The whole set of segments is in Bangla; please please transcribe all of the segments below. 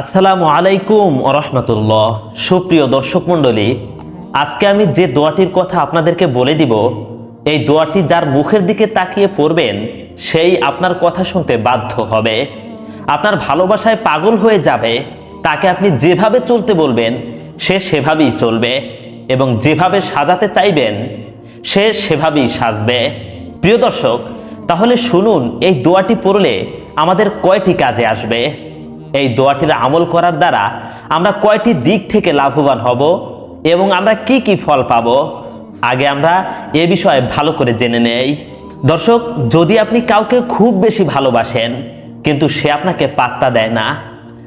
আসসালামু আলাইকুম রহমতুল্লাহ। সুপ্রিয় দর্শক মণ্ডলী, আজকে আমি যে দোয়াটির কথা আপনাদেরকে বলে দিব, এই দোয়াটি যার মুখের দিকে তাকিয়ে পড়বেন, সেই আপনার কথা শুনতে বাধ্য হবে। আপনার ভালোবাসায় পাগল হয়ে যাবে, তাকে আপনি যেভাবে চলতে বলবেন, সে সেভাবেই চলবে এবং যেভাবে সাজাতে চাইবেন, সে সেভাবেই সাজবে। প্রিয় দর্শক, তাহলে শুনুন, এই দোয়াটি পড়লে আমাদের কয়টি কাজে আসবে? এই দোয়াটির আমল করার দ্বারা আমরা কয়টি দিক থেকে লাভবান হব এবং আমরা কি কি ফল পাব? আগে আমরা এ বিষয়ে ভালো করে জেনে নেই। দর্শক, যদি আপনি কাউকে খুব বেশি ভালোবাসেন, কিন্তু সে আপনাকে পাত্তা দেয় না,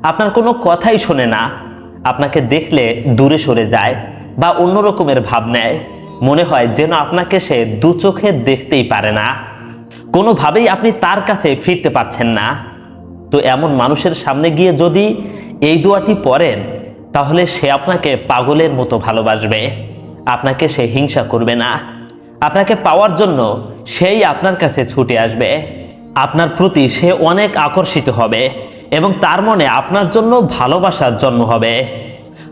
আপনার কোনো কথাই শোনে না, আপনাকে দেখলে দূরে সরে যায় বা অন্য রকমের ভাব নেয়। মনে হয় যেন আপনাকে সে দু চোখে দেখতেই পারে না। কোনোভাবেই আপনি তার কাছে ফিরতে পারছেন না। তো এমন মানুষের সামনে গিয়ে যদি এই দোয়াটি পড়েন, তাহলে সে আপনাকে পাগলের মতো ভালোবাসবে। আপনাকে সে হিংসা করবে না। আপনাকে পাওয়ার জন্য সেই আপনার কাছে ছুটে আসবে। আপনার প্রতি সে অনেক আকর্ষিত হবে এবং তার মনে আপনার জন্য ভালোবাসার জন্ম হবে।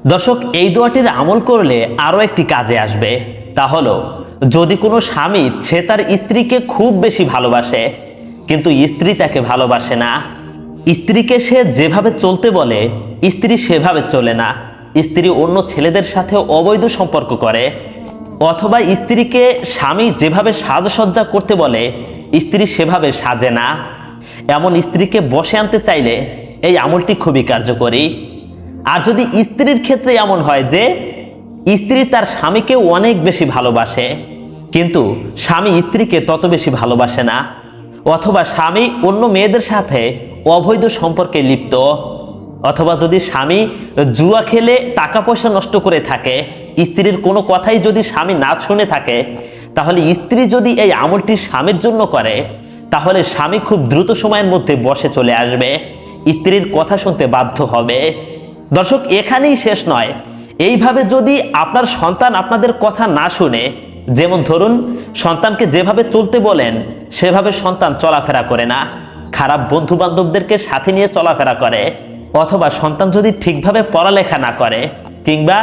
দর্শক, এই দোয়াটির আমল করলে আরও একটি কাজে আসবে। তা হলো, যদি কোনো স্বামী, সে তার স্ত্রীকে খুব বেশি ভালোবাসে, কিন্তু স্ত্রী তাকে ভালোবাসে না স্ত্রীকে সে যেভাবে চলতে বলে, স্ত্রী সেভাবে চলে না। স্ত্রী অন্য ছেলেদের সাথে অবৈধ সম্পর্ক করে। অথবা স্ত্রীকে স্বামী যেভাবে সাজসজ্জা করতে বলে, স্ত্রী সেভাবে সাজে না। এমন স্ত্রীকে বসে আনতে চাইলে এই আমলটি খুবই কার্যকরী। আর যদি স্ত্রীর ক্ষেত্রে এমন হয় যে, স্ত্রী তার স্বামীকে অনেক বেশি ভালোবাসে, কিন্তু স্বামী স্ত্রীকে তত বেশি ভালোবাসে না, অথবা স্বামী অন্য মেয়েদের সাথে অবৈধ সম্পর্কে লিপ্ত, অথবা যদি স্বামী জুয়া খেলে টাকা পয়সা নষ্ট করে থাকে, স্ত্রীর কোনো কথাই যদি স্বামী না শুনে থাকে, তাহলে স্ত্রী যদি এই আমলটি স্বামীর জন্য করে, তাহলে স্বামী খুব দ্রুত সময়ের মধ্যে বসে চলে আসবে, স্ত্রীর কথা শুনতে বাধ্য হবে। দর্শক, এখানেই শেষ নয়। এইভাবে যদি আপনার সন্তান আপনাদের কথা না শুনে, যেমন ধরুন, সন্তানকে যেভাবে চলতে বলেন, সেভাবে সন্তান চলাফেরা করে না। খারাপ বন্ধু বান্ধবদেরকে সাথে নিয়ে চলাফেরা করে, অথবা সন্তান যদি ঠিকভাবে পড়ালেখা না করে, কিংবা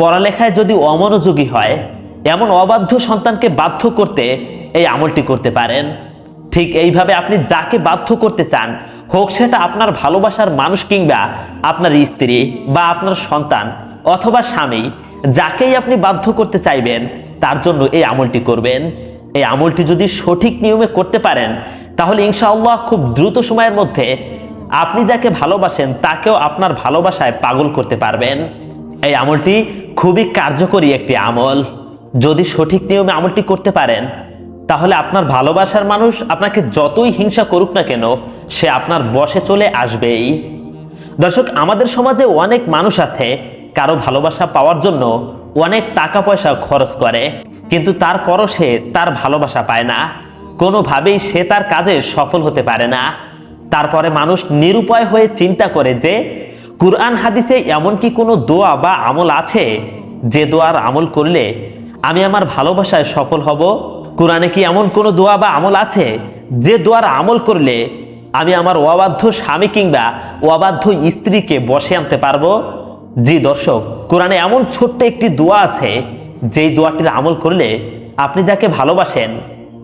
পড়ালেখায় যদি অমনোযোগী হয়, এমন অবাধ্য সন্তানকে বাধ্য করতে এই আমলটি করতে পারেন। ঠিক এইভাবে আপনি যাকে বাধ্য করতে চান, হোক সেটা আপনার ভালোবাসার মানুষ কিংবা আপনার স্ত্রী বা আপনার সন্তান অথবা স্বামী, যাকেই আপনি বাধ্য করতে চাইবেন, তার জন্য এই আমলটি করবেন। এই আমলটি যদি সঠিক নিয়মে করতে পারেন তাহলে ইনশাআল্লাহ খুব দ্রুত সময়ের মধ্যে আপনি যাকে ভালোবাসেন, তাকেও আপনার ভালোবাসায় পাগল করতে পারবেন। এই আমলটি খুবই কার্যকরী একটি আমল। যদি সঠিক নিয়মে আমলটি করতে পারেন, তাহলে আপনার ভালোবাসার মানুষ আপনাকে যতই হিংসা করুক না কেন, সে আপনার বসে চলে আসবেই। দর্শক, আমাদের সমাজে অনেক মানুষ আছে, কারও ভালোবাসা পাওয়ার জন্য অনেক টাকা পয়সা খরচ করে, কিন্তু তারপরও সে তার ভালোবাসা পায় না। কোনোভাবেই সে তার কাজে সফল হতে পারে না। তারপরে মানুষ নিরুপায় হয়ে চিন্তা করে যে, কুরআন হাদিসে এমন কি কোনো দোয়া বা আমল আছে? যে দোয়ার আমল করলে আমি আমার ভালোবাসায় সফল হব? কোরআনে কি এমন কোনো দোয়া বা আমল আছে? যে দোয়ার আমল করলে আমি আমার অবাধ্য স্বামী কিংবা অবাধ্য স্ত্রীকে বসে আনতে পারব? জি দর্শক, কোরআনে এমন ছোট্ট একটি দোয়া আছে, যেই দোয়াটির আমল করলে আপনি যাকে ভালোবাসেন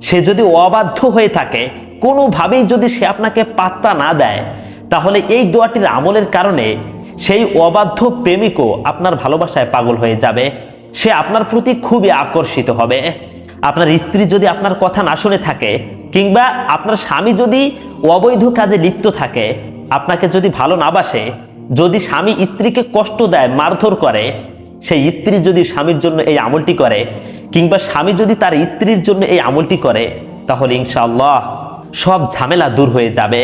সে যদি অবাধ্য হয়ে থাকে, কোনোভাবেই যদি সে আপনাকে পাত্তা না দেয়, তাহলে এই দোয়াটির আমলের কারণে সেই অবাধ্য প্রেমিকও আপনার ভালোবাসায় পাগল হয়ে যাবে। সে আপনার প্রতি খুবই আকর্ষিত হবে। আপনার স্ত্রী যদি আপনার কথা না শুনে থাকে, কিংবা আপনার স্বামী যদি অবৈধ কাজে লিপ্ত থাকে, আপনাকে যদি ভালো না বাসে, যদি স্বামী স্ত্রীকে কষ্ট দেয়, মারধর করে, সেই স্ত্রী যদি স্বামীর জন্য এই আমলটি করে কিংবা স্বামী যদি তার স্ত্রীর জন্য এই আমলটি করে, তাহলে ইনশাআল্লাহ সব ঝামেলা দূর হয়ে যাবে।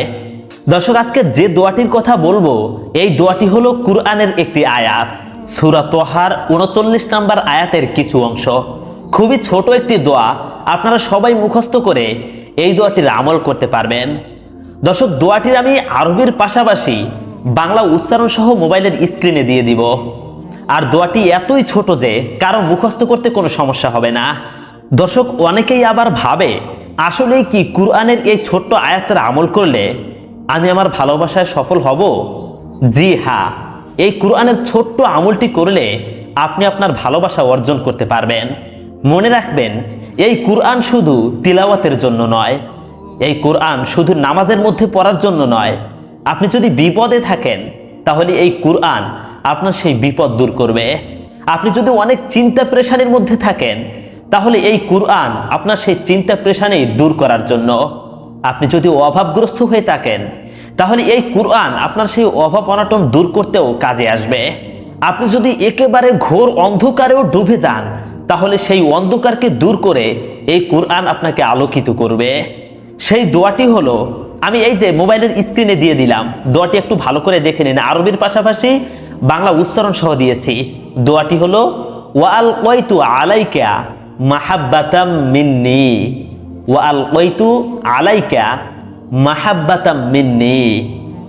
দর্শক, আজকে যে দোয়াটির কথা বলব, এই দোয়াটি হলো কুরআনের একটি আয়াত। সুরা তোহার উনচল্লিশ নাম্বার আয়াতের কিছু অংশ। খুবই ছোট একটি দোয়া, আপনারা সবাই মুখস্থ করে এই দোয়াটির আমল করতে পারবেন। দর্শক, দোয়াটির আমি আরবির পাশাপাশি বাংলা উচ্চারণ সহ মোবাইলের স্ক্রিনে দিয়ে দিব। আর দোয়াটি এতই ছোট যে কারও মুখস্থ করতে কোনো সমস্যা হবে না। দর্শক, অনেকেই আবার ভাবে, আসলেই কি কুরআনের এই ছোট্ট আয়াতের আমল করলে আমি আমার ভালোবাসায় সফল হব? জি হ্যাঁ এই কুরআনের ছোট্ট আমলটি করলে আপনি আপনার ভালোবাসা অর্জন করতে পারবেন। মনে রাখবেন, এই কুরআন শুধু তিলাওয়াতের জন্য নয়, এই কোরআন শুধু নামাজের মধ্যে পড়ার জন্য নয়। আপনি যদি বিপদে থাকেন, তাহলে এই কোরআন আপনার সেই বিপদ দূর করবে। আপনি যদি অনেক চিন্তা প্রেশানের মধ্যে থাকেন, তাহলে এই কুরআন আপনার সেই চিন্তা প্রেশানে দূর করার জন্য। আপনি যদি অভাবগ্রস্ত হয়ে থাকেন, তাহলে এই কুরআন আপনার সেই অভাব অনাটন দূর করতেও কাজে আসবে। আপনি যদি একেবারে ঘোর অন্ধকারেও ডুবে যান, তাহলে সেই অন্ধকারকে দূর করে এই কোরআন আপনাকে আলোকিত করবে। সেই দোয়াটি হলো, আমি এই যে মোবাইলের স্ক্রিনে দিয়ে দিলাম, দোয়াটি একটু ভালো করে দেখে নিন। আরবির পাশাপাশি বাংলা উচ্চারণ সহ দিয়েছি। দোয়াটি হলো ওয়াল কয়তু আলাইকা মাহাব্বাতাম মিন্নি। ওয়াল কয়তু আলাইকা মাহাব্বাতাম মিন্নি।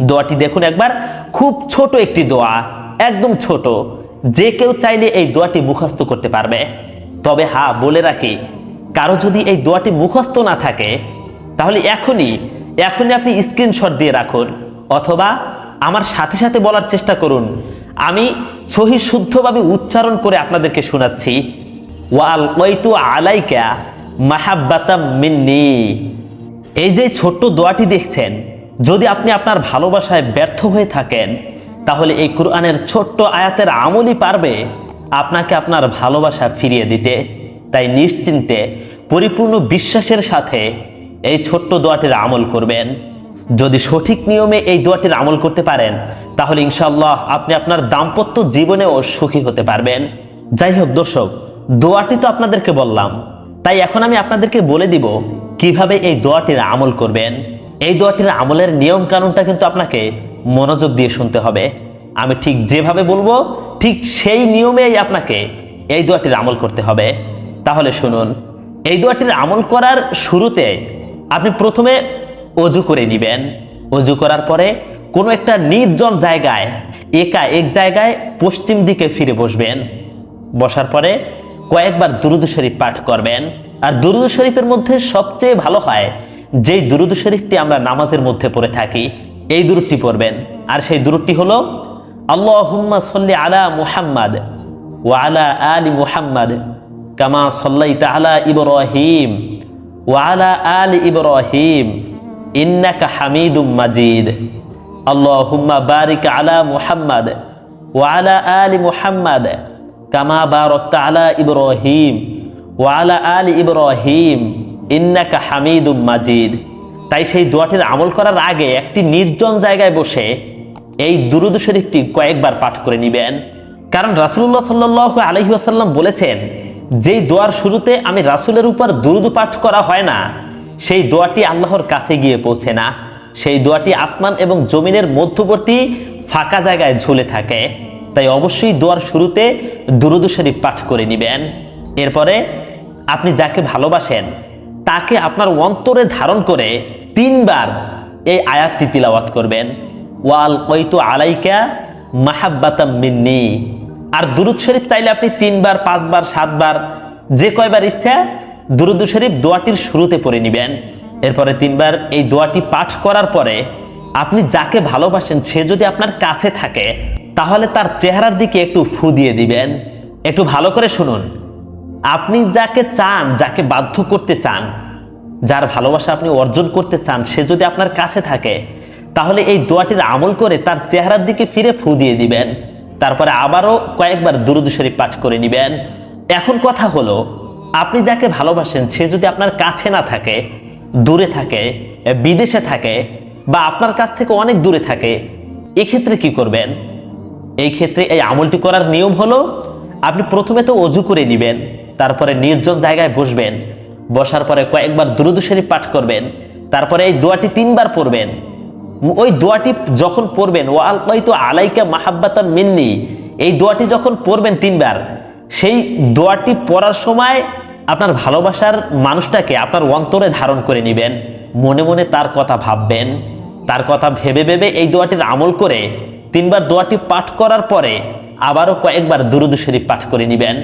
দোয়াটি দেখুন একবার, খুব ছোট একটি দোয়া, একদম ছোট। যে কেউ চাইলে এই দোয়াটি মুখস্থ করতে পারবে। তবে হ্যাঁ বলে রাখি, কারও যদি এই দোয়াটি মুখস্থ না থাকে, তাহলে এখনই এখনই আপনি স্ক্রিনশট দিয়ে রাখুন। অথবা আমার সাথে সাথে বলার চেষ্টা করুন। আমি সহি শুদ্ধভাবে উচ্চারণ করে আপনাদেরকে শোনাচ্ছি। ওয়াল কয়তু আলাইকা মাহাব্বাতাম মিন্নি। এই যে ছোট্ট দোয়াটি দেখছেন, যদি আপনি আপনার ভালোবাসায় ব্যর্থ হয়ে থাকেন, তাহলে এই কোরআনের ছোট্ট আয়াতের আমলই পারবে আপনাকে আপনার ভালোবাসা ফিরিয়ে দিতে। তাই নিশ্চিন্তে পরিপূর্ণ বিশ্বাসের সাথে এই ছোট্ট দোয়াটির আমল করবেন। যদি সঠিক নিয়মে এই দোয়াটির আমল করতে পারেন, তাহলে ইনশাল্লাহ আপনি আপনার দাম্পত্য জীবনেও সুখী হতে পারবেন। যাই হোক দর্শক, দোয়াটি তো আপনাদেরকে বললাম। তাই এখন আমি আপনাদেরকে বলে দিব কীভাবে এই দোয়াটির আমল করবেন। এই দোয়াটির আমলের নিয়ম কানুনটা কিন্তু আপনাকে মনোযোগ দিয়ে শুনতে হবে। আমি ঠিক যেভাবে বলব, ঠিক সেই নিয়মেই আপনাকে এই দোয়াটির আমল করতে হবে। তাহলে শুনুন, এই দোয়াটির আমল করার শুরুতে আপনি প্রথমে অজু করে নেবেন। অজু করার পরে কোনো একটা নির্জন জায়গায় একা এক জায়গায় পশ্চিম দিকে ফিরে বসবেন। বসার পরে কয়েকবার দুরুদ শরীফ পাঠ করবেন। আর দুরুদ শরীফের মধ্যে সবচেয়ে ভালো হয়, যেই দুরুদ শরীফটি আমরা নামাজের মধ্যে পড়ে থাকি, এই দুরুদটি পড়বেন। আর সেই দুরুদটি হলো, আল্লাহুম্মা সল্লি আলা মুহাম্মাদ ওয়া আলা আলি মুহাম্মাদ কামা সাল্লাইতা আলা ইব্রাহিম ওয়া আলা আলি ইব্রাহিম। ইন্নাকা হামিদুম মাজিদ। আল্লাহুম্মা বারিক আলা মুহাম্মাদ ওয়া আলা মুহাম্মাদ কামা বারাকতা আলা ইব্রাহিম ওয়া আলা ইব্রাহিম। ইন্নাকা হামিদুম মাজিদ। তাই সেই দোয়াটির আমল করার আগে একটি নির্জন জায়গায় বসে এই দুরুদ শরীফটি কয়েকবার পাঠ করে নেবেন। কারণ রাসূলুল্লাহ সাল্লাল্লাহু আলাইহি ওয়াসাল্লাম বলেছেন, যেই দোয়ার শুরুতে আমি রাসূলের উপর দুরুদ পাঠ করা হয় না সেই দোয়াটি আল্লাহর কাছে গিয়ে পৌঁছে না। সেই দোয়াটি আসমান এবং জমিনের মধ্যবর্তী ফাঁকা জায়গায় ঝুলে থাকে। তাই অবশ্যই দোয়ার শুরুতে দুরুদ শরীফ পাঠ করে নেবেন। এরপরে আপনি যাকে ভালোবাসেন, তাকে আপনার অন্তরে ধারণ করে তিনবার এই আয়াতটি তিলাওয়াত করবেন। ওয়াল কৈতু আলাইকা মাহাব্বাতাম মিন্নি। আর দুরুদ শরীফ চাইলে আপনি তিনবার, পাঁচবার, সাতবার, যে কয়বার ইচ্ছা দুরুদ শরীফ দোয়াটির শুরুতে পড়ে নেবেন। এরপরে তিনবার এই দোয়াটি পাঠ করার পরে আপনি যাকে ভালোবাসেন, সে যদি আপনার কাছে থাকে, তাহলে তার চেহারার দিকে একটু ফু দিয়ে দিবেন। একটু ভালো করে শুনুন। আপনি যাকে চান, যাকে বাধ্য করতে চান, যার ভালোবাসা আপনি অর্জন করতে চান, সে যদি আপনার কাছে থাকে, তাহলে এই দোয়াটির আমল করে তার চেহারার দিকে ফিরে ফু দিয়ে দিবেন। তারপরে আবারও কয়েকবার দুরুদ শরীফ পাঠ করে নেবেন। এখন কথা হলো আপনি যাকে ভালোবাসেন, সে যদি আপনার কাছে না থাকে, দূরে থাকে, বিদেশে থাকে, বা আপনার কাছ থেকে অনেক দূরে থাকে, এক্ষেত্রে কি করবেন? এই ক্ষেত্রে এই আমলটি করার নিয়ম হলো, আপনি প্রথমে তো অজু করে নেবেন, তারপরে নির্জন জায়গায় বসবেন, বসার পরে কয়েকবার শরীফ পাঠ করবেন, তারপরে এই দোয়াটি তিনবার পড়বেন। ওই দোয়াটি যখন পড়বেন ও আল তো আলাইকা মাহাব্বাতাম মিন্নি, এই দোয়াটি যখন পড়বেন তিনবার, সেই দোয়াটি পড়ার সময় আপনার ভালোবাসার মানুষটাকে আপনার অন্তরে ধারণ করে নেবেন, মনে মনে তার কথা ভাববেন, তার কথা ভেবে ভেবে এই দোয়াটির আমল করে তিনবার দোয়াটি পাঠ করার পরে আবারও কয়েকবার দুরুদ শরীফ পাঠ করে নেবেন,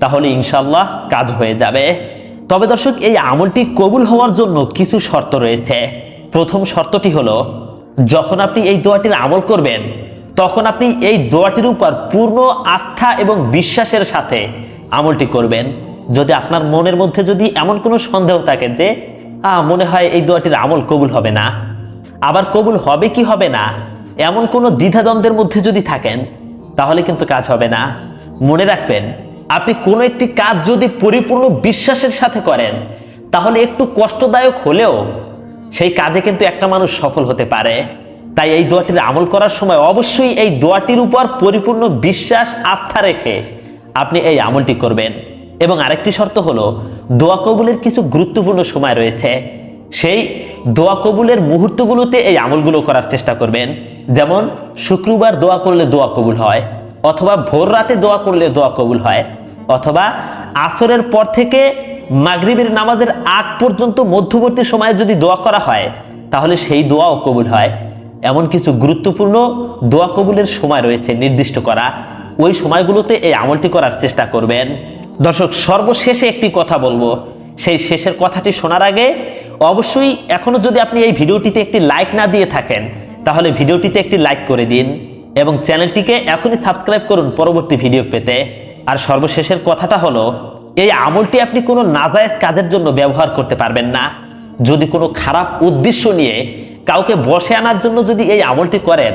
তাহলে ইনশাল্লাহ কাজ হয়ে যাবে। তবে দর্শক, এই আমলটি কবুল হওয়ার জন্য কিছু শর্ত রয়েছে। প্রথম শর্তটি হলো, যখন আপনি এই দোয়াটির আমল করবেন, তখন আপনি এই দোয়াটির উপর পূর্ণ আস্থা এবং বিশ্বাসের সাথে আমলটি করবেন। যদি আপনার মনের মধ্যে যদি এমন কোনো সন্দেহ থাকে যে মনে হয় এই দোয়াটির আমল কবুল হবে না। আবার কবুল হবে কি হবে না? এমন কোনো দ্বিধাদ্বন্দ্বের মধ্যে যদি থাকেন, তাহলে কিন্তু কাজ হবে না। মনে রাখবেন, আপনি কোনো একটি কাজ যদি পরিপূর্ণ বিশ্বাসের সাথে করেন, তাহলে একটু কষ্টদায়ক হলেও সেই কাজে কিন্তু একটা মানুষ সফল হতে পারে। তাই এই দোয়াটির আমল করার সময় অবশ্যই এই দোয়াটির উপর পরিপূর্ণ বিশ্বাস, আস্থা রেখে আপনি এই আমলটি করবেন। এবং আরেকটি শর্ত হলো, দোয়া কবুলের কিছু গুরুত্বপূর্ণ সময় রয়েছে। সেই দোয়া কবুলের মুহূর্তগুলোতে এই আমলগুলো করার চেষ্টা করবেন। যেমন, শুক্রবার দোয়া করলে দোয়া কবুল হয়, অথবা ভোর রাতে দোয়া করলে দোয়া কবুল হয়, অথবা আসরের পর থেকে মাগরিবের নামাজের আগ পর্যন্ত মধ্যবর্তী সময়ে যদি দোয়া করা হয়, তাহলে সেই দোয়াও কবুল হয়। এমন কিছু গুরুত্বপূর্ণ দোয়া কবুলের সময় রয়েছে নির্দিষ্ট করা। ওই সময়গুলোতে এই আমলটি করার চেষ্টা করবেন। দর্শক, সর্বশেষে একটি কথা বলব। সেই শেষের কথাটি শোনার আগে অবশ্যই এখনও যদি আপনি এই ভিডিওটিতে একটি লাইক না দিয়ে থাকেন, তাহলে ভিডিওটিতে একটি লাইক করে দিন এবং চ্যানেলটিকে এখনই সাবস্ক্রাইব করুন পরবর্তী ভিডিও পেতে। আর সর্বশেষের কথাটা হলো, এই আমলটি আপনি কোনো নাজায়েজ কাজের জন্য ব্যবহার করতে পারবেন না। যদি কোনো খারাপ উদ্দেশ্য নিয়ে কাউকে বসে আনার জন্য যদি এই আমলটি করেন,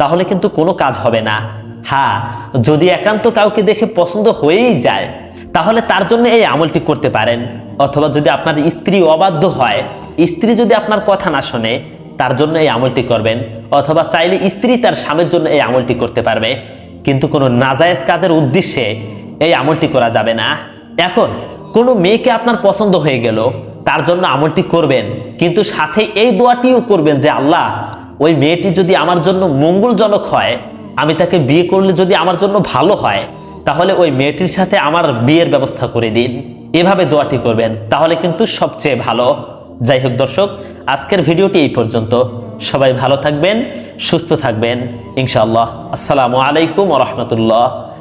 তাহলে কিন্তু কোনো কাজ হবে না। হ্যাঁ যদি একান্ত কাউকে দেখে পছন্দ হয়েই যায়, তাহলে তার জন্য এই আমলটি করতে পারেন। অথবা যদি আপনার স্ত্রী অবাধ্য হয়, স্ত্রী যদি আপনার কথা না শোনে, তার জন্য এই আমলটি করবেন। অথবা চাইলে স্ত্রী তার স্বামীর জন্য এই আমলটি করতে পারবে। কিন্তু কোনো নাজায়েজ কাজের উদ্দেশ্যে এই আমলটি করা যাবে না। এখন, কোনো মেয়েকে আপনার পছন্দ হয়ে গেল, তার জন্য আমলটি করবেন। কিন্তু সাথে এই দোয়াটিও করবেন যে, আল্লাহ, ওই মেয়েটি যদি আমার জন্য মঙ্গলজনক হয় আমি তাকে বিয়ে করলে যদি আমার জন্য ভালো হয়, তাহলে ওই মেয়েটির সাথে আমার বিয়ের ব্যবস্থা করে দিন। এভাবে দোয়াটি করবেন, তাহলে কিন্তু সবচেয়ে ভালো। যাই হোক দর্শক, আজকের ভিডিওটি এই পর্যন্ত। সবাই ভালো থাকবেন, সুস্থ থাকবেন। ইনশাআল্লাহ। আসসালামু আলাইকুম রহমতুল্লাহ।